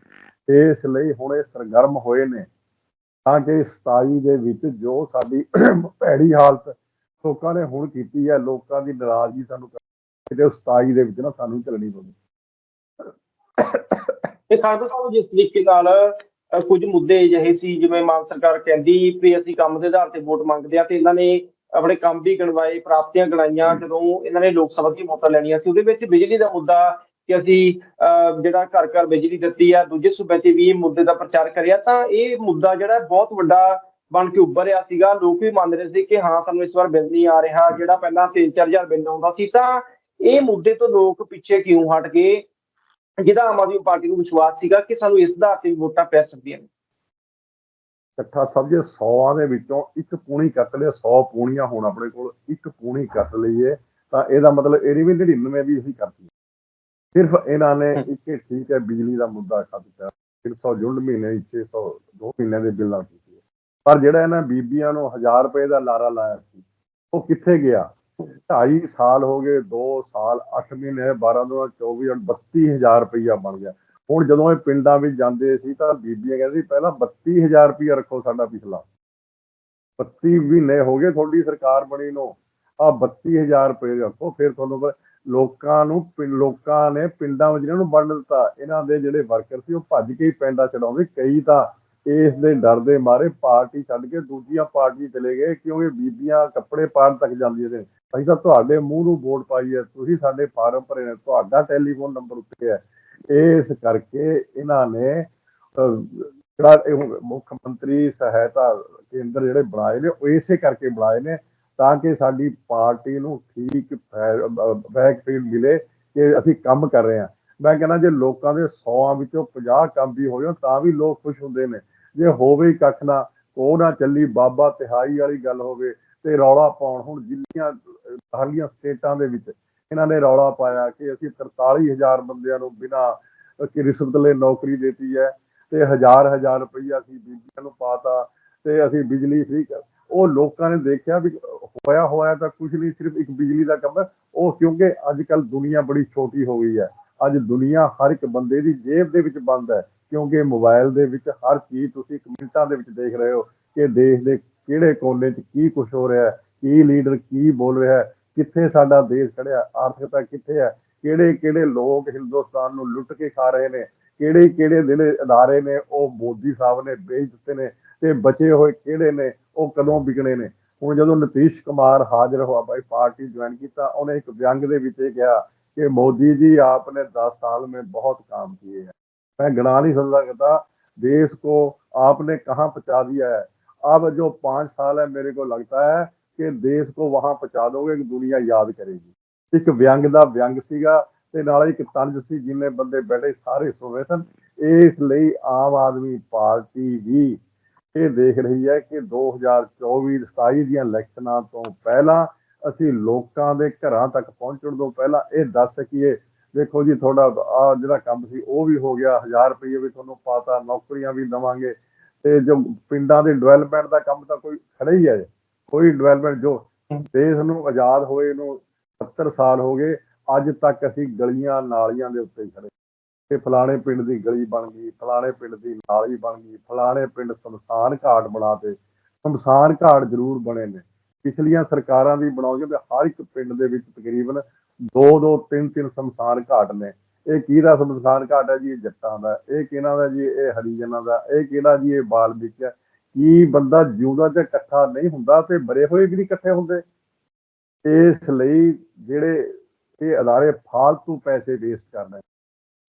ਇਸ ਲਈ ਹੁਣ ਇਹ ਸਰਗਰਮ ਹੋਏ ਨੇ ਤਾਂ ਕਿ 27 ਦੇ ਵਿੱਚ ਜੋ ਸਾਡੀ ਭੈੜੀ ਹਾਲਤ ਲੋਕਾਂ ਨੇ ਹੁਣ ਕੀਤੀ ਹੈ ਲੋਕਾਂ ਦੀ ਨਾਰਾਜ਼ਗੀ ਸਾਨੂੰ ਕਿਤੇ 27 ਦੇ ਵਿੱਚ ਨਾ ਸਾਨੂੰ ਚੱਲਣੀ ਪਵੇ ਤੇ ਖਾਲਸਾ ਸਾਹਿਬ ਜਿਸ ਤਰੀਕੇ ਨਾਲ ਕੁਝ ਮੁੱਦੇ ਅਜਿਹੇ ਸੀ ਜਿਵੇਂ ਮਾਨ ਸਰਕਾਰ ਕਹਿੰਦੀ ਵੀ ਅਸੀਂ ਕੰਮ ਦੇ ਆਧਾਰ ਤੇ ਵੋਟ ਮੰਗਦੇ ਆ ਤੇ ਇਹਨਾਂ ਨੇ ਆਪਣੇ ਕੰਮ ਵੀ ਗਣਵਾਏ ਪ੍ਰਾਪਤੀਆਂ ਗਣਾਈਆਂ ਜਦੋਂ ਇਹਨਾਂ ਨੇ ਲੋਕ ਸਭਾ ਦੀਆਂ ਵੋਟਾਂ ਲੈਣੀਆਂ ਸੀ ਉਹਦੇ ਵਿੱਚ ਬਿਜਲੀ ਦਾ ਮੁੱਦਾ ਕਿ ਅਸੀਂ ਅ, ਜਿਹੜਾ ਘਰ ਘਰ ਬਿਜਲੀ ਦਿੱਤੀ ਆ ਦੂਜੇ ਸੂਬੇ 'ਚ ਵੀ ਇਹ ਮੁੱਦੇ ਦਾ ਪ੍ਰਚਾਰ ਕਰਿਆ ਤਾਂ ਇਹ ਮੁੱਦਾ ਜਿਹੜਾ ਬਹੁਤ ਵੱਡਾ ਬਣ ਕੇ ਉੱਭਰਿਆ ਸੀਗਾ। ਲੋਕ ਵੀ ਮੰਨ ਰਹੇ ਸੀ ਕਿ ਹਾਂ ਸਾਨੂੰ ਇਸ ਵਾਰ ਬਿੱਲ ਨਹੀਂ ਆ ਰਿਹਾ ਜਿਹੜਾ ਪਹਿਲਾਂ 3-4000 ਬਿੱਲ ਆਉਂਦਾ ਸੀ ਤਾਂ ਇਹ ਮੁੱਦੇ ਤੋਂ ਲੋਕ ਪਿੱਛੇ ਕਿਉਂ ਹਟ ਗਏ? ਜਿਹਦਾ ਆਮ ਆਦਮੀ ਪਾਰਟੀ ਨੂੰ ਵਿਸ਼ਵਾਸ ਸੀਗਾ ਕਿ ਸਾਨੂੰ ਇਸ ਆਧਾਰ ਤੇ ਵੋਟਾਂ ਪੈ ਸਕਦੀਆਂ ਨੇ। ਇਕੱਠਾ ਸਭ ਜੇ 100ਾਂ ਦੇ ਵਿੱਚੋਂ ਇੱਕ ਪੂਣੀ ਕੱਟ ਲਿਆ 100 ਪੂਣੀਆਂ ਹੋਣ ਆਪਣੇ ਕੋਲ ਇੱਕ ਪੂਣੀ ਕੱਟ ਲਈਏ ਤਾਂ ਇਹਦਾ ਮਤਲਬ ਇਹ ਨਹੀਂ ਵੀ 99 ਵੀ ਅਸੀਂ ਕਰਤੀ। ਸਿਰਫ ਇਹਨਾਂ ਨੇ ਇੱਕ ਠੀਕ ਹੈ ਬਿਜਲੀ ਦਾ ਮੁੱਦਾ ਖਾ ਦਿੱਤਾ 300 ਜੁੰਡ ਮਹੀਨੇ 600 ਦੋ ਮਹੀਨਿਆਂ ਦੇ ਬਿੱਲਾਂ ਕੀਤੀ ਪਰ ਜਿਹੜਾ ਇਹਨਾਂ ਬੀਬੀਆਂ ਨੂੰ 1000 ਰੁਪਏ ਦਾ ਲਾਰਾ ਲਾਇਆ ਸੀ ਉਹ ਕਿੱਥੇ ਗਿਆ? 2.5 ਸਾਲ ਹੋ ਗਏ 2 ਸਾਲ 8 ਮਹੀਨੇ 12 ਦੋ 24 ਔਰ 32000 ਰੁਪਈਆ ਬਣ ਗਿਆ। ਹੁਣ ਜਦੋਂ ਇਹ ਪਿੰਡਾਂ ਵਿੱਚ ਜਾਂਦੇ ਸੀ ਤਾਂ ਬੀਬੀਆਂ ਕਹਿੰਦੀ ਪਹਿਲਾਂ 32000 ਰੁਪਈਆ ਰੱਖੋ ਸਾਡਾ ਪਿਛਲਾ। 32 ਮਹੀਨੇ ਹੋ ਗਏ ਤੁਹਾਡੀ ਸਰਕਾਰ ਬਣੀ ਨੂੰ। ਆ 32000 ਰੁਪਏ ਰੱਖੋ ਫਿਰ ਤੁਹਾਨੂੰ ਲੋਕਾਂ ਨੂੰ ਲੋਕਾਂ ਨੇ ਪਿੰਡਾਂ ਵਿੱਚ ਇਹਨਾਂ ਨੂੰ ਵੰਡ ਦਿੱਤਾ, ਇਹਨਾਂ ਦੇ ਜਿਹੜੇ ਵਰਕਰ ਸੀ ਉਹ ਭੱਜ ਕੇ ਹੀ ਪਿੰਡਾਂ ਚੜਾਉਂਦੇ ਕਈ ਤਾਂ ਇਸ ਦੇ ਡਰ ਦੇ ਮਾਰੇ ਪਾਰਟੀ ਛੱਡ ਕੇ ਦੂਜੀਆਂ ਪਾਰਟੀ ਚਲੇ ਗਏ ਕਿਉਂਕਿ ਬੀਬੀਆਂ ਕੱਪੜੇ ਪਾਣ ਤੱਕ ਜਾਂਦੀਆਂ ਨੇ। ਅਸੀਂ ਤਾਂ ਤੁਹਾਡੇ ਮੂੰਹ ਨੂੰ ਵੋਟ ਪਾਈ ਹੈ, ਤੁਸੀਂ ਸਾਡੇ ਫਾਰਮ ਭਰੇ ਨੇ, ਤੁਹਾਡਾ ਟੈਲੀਫੋਨ ਨੰਬਰ ਉੱਤੇ ਹੈ। ਇਸ ਕਰਕੇ ਇਹਨਾਂ ਨੇ ਜਿਹੜਾ ਮੁੱਖ ਮੰਤਰੀ ਸਹਾਇਤਾ ਕੇਂਦਰ ਜਿਹੜੇ ਬਣਾਏ ਨੇ, ਉਹ ਇਸੇ ਕਰਕੇ ਬਣਾਏ ਨੇ। ਤਾਂ ਕਿ ਸਾਡੀ ਪਾਰਟੀ ਨੂੰ ਠੀਕ ਬੈਕਫੀਲ ਮਿਲੇ ਕਿ ਅਸੀਂ ਕੰਮ ਕਰ ਰਹੇ ਹਾਂ। ਮੈਂ ਕਹਿੰਦਾ ਜੇ ਲੋਕਾਂ ਦੇ 100 ਵਿੱਚੋਂ 50 ਕੰਮ ਵੀ ਹੋ ਜਾਣ ਤਾਂ ਵੀ ਲੋਕ ਖੁਸ਼ ਹੁੰਦੇ ਨੇ। ਜੇ ਹੋਵੇ ਕੱਖ ਨਾ ਕੋ ਨਾ ਚੱਲੀ ਬਾਬਾ ਤਿਹਾਈ ਵਾਲੀ ਗੱਲ ਹੋਵੇ ਤੇ ਰੌਲਾ ਪਾਉਣ ਹੁਣ ਜਿੰਨੀਆਂ ਅਹ, ਬਾਹਰਲੀਆਂ ਸਟੇਟਾਂ ਦੇ ਵਿੱਚ। ਇਹਨਾਂ ਨੇ ਰੌਲਾ ਪਾਇਆ ਕਿ ਅਸੀਂ 43000 ਬੰਦਿਆਂ ਨੂੰ ਬਿਨਾਂ ਕਿ ਰਿਸ਼ਵਤ ਲਈ ਨੌਕਰੀ ਦਿੱਤੀ ਹੈ ਤੇ ਹਜ਼ਾਰ ਹਜ਼ਾਰ ਰੁਪਈਆ ਅਸੀਂ ਬੀਬੀਆਂ ਨੂੰ ਪਾਤਾ ਤੇ ਅਸੀਂ ਬਿਜਲੀ ਫ੍ਰੀ ਕਰ ਉਹ ਲੋਕਾਂ ਨੇ ਦੇਖਿਆ ਵੀ ਹੋਇਆ ਹੋਇਆ ਤਾਂ ਕੁਝ ਨਹੀਂ, ਸਿਰਫ ਇੱਕ ਬਿਜਲੀ ਦਾ ਕੰਮ ਹੈ। ਉਹ ਕਿਉਂਕਿ ਅੱਜ ਕੱਲ ਦੁਨੀਆ ਬੜੀ ਛੋਟੀ ਹੋ ਗਈ ਹੈ। ਅੱਜ ਦੁਨੀਆ ਹਰ ਇੱਕ ਬੰਦੇ ਦੀ ਜੇਬ ਦੇ ਵਿੱਚ ਬੰਦ ਹੈ, ਕਿਉਂਕਿ ਮੋਬਾਈਲ ਦੇ ਵਿੱਚ ਹਰ ਚੀਜ਼ ਤੁਸੀਂ ਇੱਕ ਮਿੰਟਾਂ ਦੇ ਵਿੱਚ ਦੇਖ ਰਹੇ ਹੋ ਕਿ ਦੇਸ਼ ਦੇ ਕਿਹੜੇ ਕੋਨੇ 'ਚ ਕੀ ਕੁਝ ਹੋ ਰਿਹਾ ਹੈ, ਕੀ ਲੀਡਰ ਕੀ ਬੋਲ ਰਿਹਾ ਹੈ, ਕਿੱਥੇ ਸਾਡਾ ਦੇਸ਼ ਖੜਿਆ, ਆਰਥਿਕਤਾ ਕਿੱਥੇ ਹੈ ਕਿਹੜੇ ਕਿਹੜੇ ਲੋਕ ਹਿੰਦੁਸਤਾਨ ਨੂੰ ਲੁੱਟ ਕੇ ਖਾ ਰਹੇ ਨੇ। ਕਿਹੜੇ ਕਿਹੜੇ ਜਿਹੜੇ ਅਦਾਰੇ ਨੇ ਉਹ ਮੋਦੀ ਸਾਹਿਬ ਨੇ ਵੇਚ ਦਿੱਤੇ ਨੇ ਤੇ ਬਚੇ ਹੋਏ ਕਿਹੜੇ ਨੇ ਉਹ ਕਦੋਂ ਵਿਕਣੇ ਨੇ ਹੁਣ ਜਦੋਂ ਨਤੀਸ਼ ਕੁਮਾਰ ਹਾਜ਼ਰ ਹੋਆ ਬਾਈ ਪਾਰਟੀ ਜੁਆਇਨ ਕੀਤਾ ਉਹਨੇ ਇੱਕ ਵਿਅੰਗ ਦੇ ਵਿੱਚ ਇਹ ਕਿਹਾ ਕਿ ਮੋਦੀ ਜੀ ਆਪਨੇ 10 साल में बहुत काम किए हैं मैं गिना नहीं सकता देश को आपने कहाँ पहुंचा दिया है अब जो पाँच साल है मेरे को लगता है कि देश को वहां पहुंचा दोगे कि दुनिया याद करेगी ਇੱਕ ਵਿਅੰਗ ਦਾ ਵਿਅੰਗ ਸੀਗਾ ਤੇ ਨਾਲ ਇੱਕ ਤੰਜ ਸੀ ਜਿੰਨੇ ਬੰਦੇ ਬੈਠੇ ਸਾਰੇ ਸੁਣ ਸਨ। ਇਸ ਲਈ ਆਮ ਆਦਮੀ ਪਾਰਟੀ ਵੀ ਇਹ ਦੇਖ ਰਹੀ ਹੈ ਕਿ 2024 27 ਦੀਆਂ ਇਲੈਕਸ਼ਨਾਂ ਤੋਂ ਪਹਿਲਾਂ ਅਸੀਂ ਲੋਕਾਂ ਦੇ ਘਰਾਂ ਤੱਕ ਪਹੁੰਚਣ ਤੋਂ ਪਹਿਲਾਂ ਇਹ ਦੱਸ ਸਕੀਏ। ਦੇਖੋ ਜੀ, ਤੁਹਾਡਾ ਆ ਜਿਹੜਾ ਕੰਮ ਸੀ, ਉਹ ਵੀ ਹੋ ਗਿਆ। 1000 ਰੁਪਏ ਵੀ ਤੁਹਾਨੂੰ ਪਾਤਾ, ਨੌਕਰੀਆਂ ਵੀ ਦਵਾਂਗੇ। ਤੇ ਜੋ ਪਿੰਡਾਂ ਦੇ ਡਿਵੈਲਪਮੈਂਟ ਦਾ ਕੰਮ ਤਾਂ ਕੋਈ ਖੜਾ ਹੀ ਹੈ। ਕੋਈ ਡਿਵੈਲਪਮੈਂਟ ਜੋ ਦੇਸ਼ ਨੂੰ ਆਜ਼ਾਦ ਹੋਏ ਨੂੰ 70 ਸਾਲ ਹੋ ਗਏ ਅੱਜ ਤੱਕ ਅਸੀਂ ਗਲੀਆਂ ਨਾਲੀਆਂ ਦੇ ਉੱਤੇ ਖੜੇ ਕਿ ਫਲਾਣੇ ਪਿੰਡ ਦੀ ਗਲੀ ਬਣ ਗਈ, ਫਲਾਣੇ ਪਿੰਡ ਦੀ ਨਾਲੀ ਬਣ ਗਈ, ਫਲਾਣੇ ਪਿੰਡ ਸ਼ਮਸ਼ਾਨ ਘਾਟ ਬਣਾਤੇ ਸ਼ਮਸ਼ਾਨ ਘਾਟ ਜ਼ਰੂਰ ਬਣੇ ਨੇ। ਪਿਛਲੀਆਂ ਸਰਕਾਰਾਂ ਦੀ ਬਣਾਉਂਦੇ ਤੇ ਹਰ ਇੱਕ ਪਿੰਡ ਦੇ ਵਿੱਚ ਤਕਰੀਬਨ ਦੋ ਦੋ, ਤਿੰਨ ਤਿੰਨ ਸ਼ਮਸ਼ਾਨ ਘਾਟ ਨੇ। ਇਹ ਕਿਹਦਾ ਸ਼ਮਸ਼ਾਨ ਘਾਟ ਹੈ ਜੀ? ਇਹ ਜੱਟਾਂ ਦਾ। ਇਹ ਕਿਹਨਾਂ ਦਾ ਜੀ? ਇਹ ਹਰੀਜਨਾਂ ਦਾ। ਇਹ ਕਿਹੜਾ ਜੀ? ਇਹ ਬਾਲਮਿਕ ਹੈ। ਕੀ ਬੰਦਾ ਜਿਉਂਦਾ ਤੇ ਇਕੱਠਾ ਨਹੀਂ ਹੁੰਦਾ ਤੇ ਮਰੇ ਹੋਏ ਵੀ ਨਹੀਂ ਇਕੱਠੇ ਹੁੰਦੇ? ਇਸ ਲਈ ਜਿਹੜੇ ਇਹ ਅਦਾਰੇ ਫਾਲਤੂ ਪੈਸੇ ਵੇਸਟ ਕਰ ਰਹੇ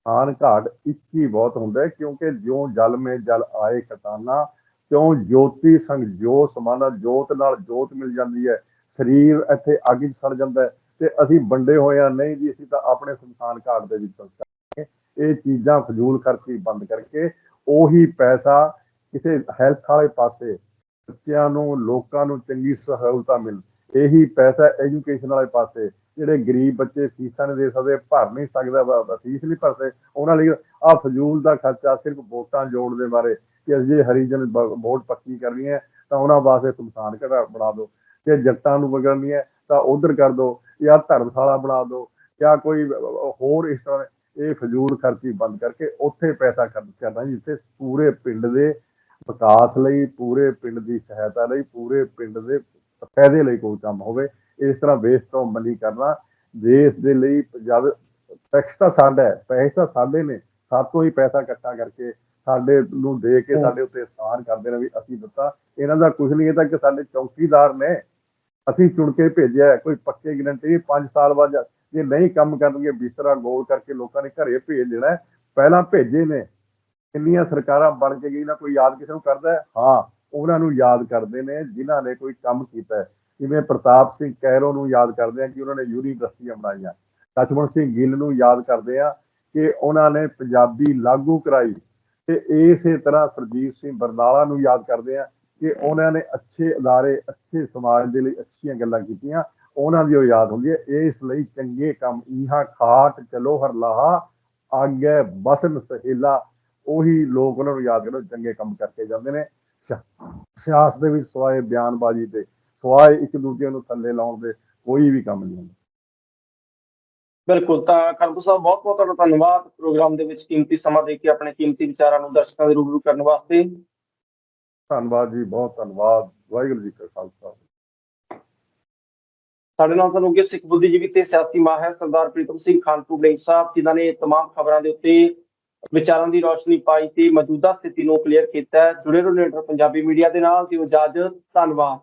ਖਾਨ ਘਾਟ ਇੱਕ ਹੀ ਬਹੁਤ ਹੁੰਦਾ ਕਿਉਂਕਿ ਜਿਉਂ ਜਲ ਮੇ ਜਲ ਆਏ ਕਤਾਨਾ ਕਿਉਂ ਜੋਤੀ ਸੰਗ ਜੋ ਸਮਾਨਾ, ਜੋਤ ਨਾਲ ਜੋਤ ਮਿਲ ਜਾਂਦੀ ਹੈ। ਸਰੀਰ ਇੱਥੇ ਅੱਗ 'ਚ ਸੜ ਜਾਂਦਾ ਹੈ ਤੇ ਅਸੀਂ ਵੰਡੇ ਹੋਏ ਆ ਨਹੀਂ ਜੀ, ਅਸੀਂ ਤਾਂ ਆਪਣੇ ਸੰਸਾਨ ਘਾਟ ਦੇ ਵਿੱਚ ਕਰਾਂਗੇ ਇਹ ਚੀਜ਼ਾਂ ਫਜ਼ੂਲ ਖਰਚੀ ਬੰਦ ਕਰਕੇ ਉਹੀ ਪੈਸਾ ਕਿਸੇ ਹੈਲਥ ਵਾਲੇ ਪਾਸੇ ਬੱਚਿਆਂ ਨੂੰ, ਲੋਕਾਂ ਨੂੰ ਚੰਗੀ ਸਹੂਲਤਾਂ ਮਿਲ ਇਹੀ ਪੈਸਾ ਐਜੂਕੇਸ਼ਨ ਵਾਲੇ ਪਾਸੇ, ਜਿਹੜੇ ਗਰੀਬ ਬੱਚੇ ਫੀਸਾਂ ਨਹੀਂ ਦੇ ਸਕਦੇ, ਭਰ ਨਹੀਂ ਸਕਦਾ ਫੀਸ ਨਹੀਂ ਭਰ ਸਕਦੇ, ਉਹਨਾਂ ਲਈ ਆ ਫਜ਼ੂਲ ਦਾ ਖਰਚਾ ਸਿਰਫ ਵੋਟਾਂ ਜੋੜ ਦੇ ਬਾਰੇ, ਕਿ ਅਸੀਂ ਜੇ ਹਰੀਜਨ ਬ- ਵੋਟ ਪੱਕੀ ਕਰਨੀ ਹੈ, ਤਾਂ ਉਹਨਾਂ ਵਾਸਤੇ ਤੁਮਸਾਨ ਘੜਾ ਬਣਾ ਦਿਓ। ਜੇ ਜੱਟਾਂ ਨੂੰ ਵਗੜਨੀ ਹੈ, ਤਾਂ ਉਧਰ ਕਰ ਦਿਓ, ਜਾਂ ਧਰਮਸ਼ਾਲਾ ਬਣਾ ਦਿਓ, ਜਾਂ ਕੋਈ ਹੋਰ ਇਸ ਤਰ੍ਹਾਂ ਇਹ ਫਜ਼ੂਲ ਖਰਚੀ ਬੰਦ ਕਰਕੇ ਉੱਥੇ ਪੈਸਾ ਖਰਚ ਕਰਨਾ ਜਿੱਥੇ ਪੂਰੇ ਪਿੰਡ ਦੇ ਵਿਕਾਸ ਲਈ, ਪੂਰੇ ਪਿੰਡ ਦੀ ਸਹਾਇਤਾ ਲਈ, ਪੂਰੇ ਪਿੰਡ ਦੇ ਫਾਇਦੇ ਲਈ ਕੋਈ ਕੰਮ ਹੋਵੇ ਇਸ ਤਰ੍ਹਾਂ ਵੇਸਟ ਤੋਂ ਮਨੀ ਕਰਨਾ ਦੇਸ਼ ਦੇ ਲਈ ਜਦ ਟੈਕਸ ਤਾਂ ਸਾਡਾ ਹੈ ਪੈਸੇ ਤਾਂ ਸਾਡੇ ਨੇ ਸਾਤੋਂ ਹੀ ਪੈਸਾ ਇਕੱਠਾ ਕਰਕੇ ਸਾਡੇ ਨੂੰ ਦੇ ਕੇ ਸਾਡੇ ਉੱਤੇ ਅਹਿਸਾਨ ਕਰਦੇ ਨੇ ਵੀ ਅਸੀਂ ਦਿੱਤਾ। ਇਹਨਾਂ ਦਾ ਕੁਝ ਨਹੀਂ ਇਹ ਤਾਂ ਕਿ ਸਾਡੇ ਚੌਕੀਦਾਰ ਨੇ ਅਸੀਂ ਚੁਣ ਕੇ ਭੇਜਿਆ ਕੋਈ ਪੱਕੇ ਗਰੰਟੀ 5 ਸਾਲ ਬਾਅਦ ਜਾ- ਨਹੀਂ ਕੰਮ ਕਰਨਗੇ ਬਿਸਤਰਾ ਗੋਲ ਕਰਕੇ ਲੋਕਾਂ ਨੇ ਘਰੇ ਭੇਜ ਦੇਣਾ। ਪਹਿਲਾਂ ਭੇਜੇ ਨੇ ਕਿੰਨੀਆਂ ਸਰਕਾਰਾਂ ਬਣ ਕੇ ਗਈ ਨਾ ਕੋਈ ਯਾਦ ਕਿਸੇ ਨੂੰ ਕਰਦਾ ਹਾਂ। ਉਹਨਾਂ ਨੂੰ ਯਾਦ ਕਰਦੇ ਨੇ, ਜਿਨ੍ਹਾਂ ਨੇ ਕੋਈ ਕੰਮ ਕੀਤਾ ਜਿਵੇਂ ਪ੍ਰਤਾਪ ਸਿੰਘ ਕੈਰੋ ਨੂੰ ਯਾਦ ਕਰਦੇ ਆ ਕਿ ਉਹਨਾਂ ਨੇ ਯੂਨੀਵਰਸਿਟੀਆਂ ਬਣਾਈਆਂ ਲਛਮਣ ਸਿੰਘ ਗਿੱਲ ਨੂੰ ਯਾਦ ਕਰਦੇ ਆ ਕਿ ਉਹਨਾਂ ਨੇ ਪੰਜਾਬੀ ਲਾਗੂ ਕਰਾਈ। ਤੇ ਇਸੇ ਤਰ੍ਹਾਂ ਸਰਜੀਤ ਸਿੰਘ ਬਰਨਾਲਾ ਨੂੰ ਯਾਦ ਕਰਦੇ ਆ ਕਿ ਉਹਨਾਂ ਨੇ ਅੱਛੇ ਅਦਾਰੇ, ਅੱਛੇ ਸਮਾਜ ਦੇ ਲਈ ਅੱਛੀਆਂ ਗੱਲਾਂ ਕੀਤੀਆਂ। ਉਹਨਾਂ ਦੀ ਉਹ ਯਾਦ ਹੁੰਦੀ ਹੈ, ਇਸ ਲਈ ਚੰਗੇ ਕੰਮ ਇਹਾਂ ਖਾਟ, ਚਲੋ ਹਰ ਲਾਹਾ, ਆਗੇ ਬਸਨ ਸਹੇਲਾ, ਉਹੀ ਲੋਕ ਉਹਨਾਂ ਨੂੰ ਯਾਦ ਕਰੋ ਚੰਗੇ ਕੰਮ ਕਰਕੇ ਜਾਂਦੇ ਨੇ। ਸਿਆਸਤ ਦੇ ਵਿੱਚ ਸਵਾਏ ਬਿਆਨਬਾਜ਼ੀ ਤੇ ਸਵਾਏ ਇੱਕ ਦੂਜੇ ਨੂੰ ਥੱਲੇ ਲਾਉਣ ਦੇ ਕੋਈ ਵੀ ਕੰਮ ਨਹੀਂ ਹੁੰਦਾ ਬਿਲਕੁਲ ਤਾਂ ਕਰਮ ਸਾਹਿਬ ਬਹੁਤ ਬਹੁਤ ਤੁਹਾਡਾ ਧੰਨਵਾਦ ਪ੍ਰੋਗਰਾਮ ਦੇ ਵਿੱਚ ਕੀਮਤੀ ਸਮਾਂ ਦੇ ਕੇ ਆਪਣੇ ਕੀਮਤੀ ਵਿਚਾਰਾਂ ਨੂੰ ਦਰਸ਼ਕਾਂ ਦੇ ਰੂਬਰੂ ਕਰਨ ਵਾਸਤੇ ਧੰਨਵਾਦ ਜੀ ਬਹੁਤ ਧੰਨਵਾਦ ਵਾਹਿਗੁਰੂ ਜੀ ਕਾ ਖਾਲਸਾ ਸਾਡੇ ਨਾਲ ਸਾਨੂੰ ਅੱਗੇ ਸਿੱਖ ਬੁੱਧੀਜੀਵੀ ਤੇ ਸਿਆਸੀ ਮਾਹਿਰ ਸਰਦਾਰ ਪ੍ਰੀਤਮ ਸਿੰਘ ਖਾਨਪੁਰ ਲਈ ਸਾਹਿਬ ਜਿਨ੍ਹਾਂ ਨੇ तमाम ਖਬਰਾਂ ਦੇ ਉੱਤੇ ਵਿਚਾਰਾਂ ਦੀ ਰੋਸ਼ਨੀ ਪਾਈ ਤੇ ਮੌਜੂਦਾ ਸਥਿਤੀ ਨੂੰ ਕਲੀਅਰ ਕੀਤਾ ਜੁੜੇ ਰਹੋ ਲੀਡਰ ਪੰਜਾਬੀ ਮੀਡੀਆ ਦੇ ਨਾਲ ਦਿਓ ਇਜਾਜ਼ਤ ਧੰਨਵਾਦ।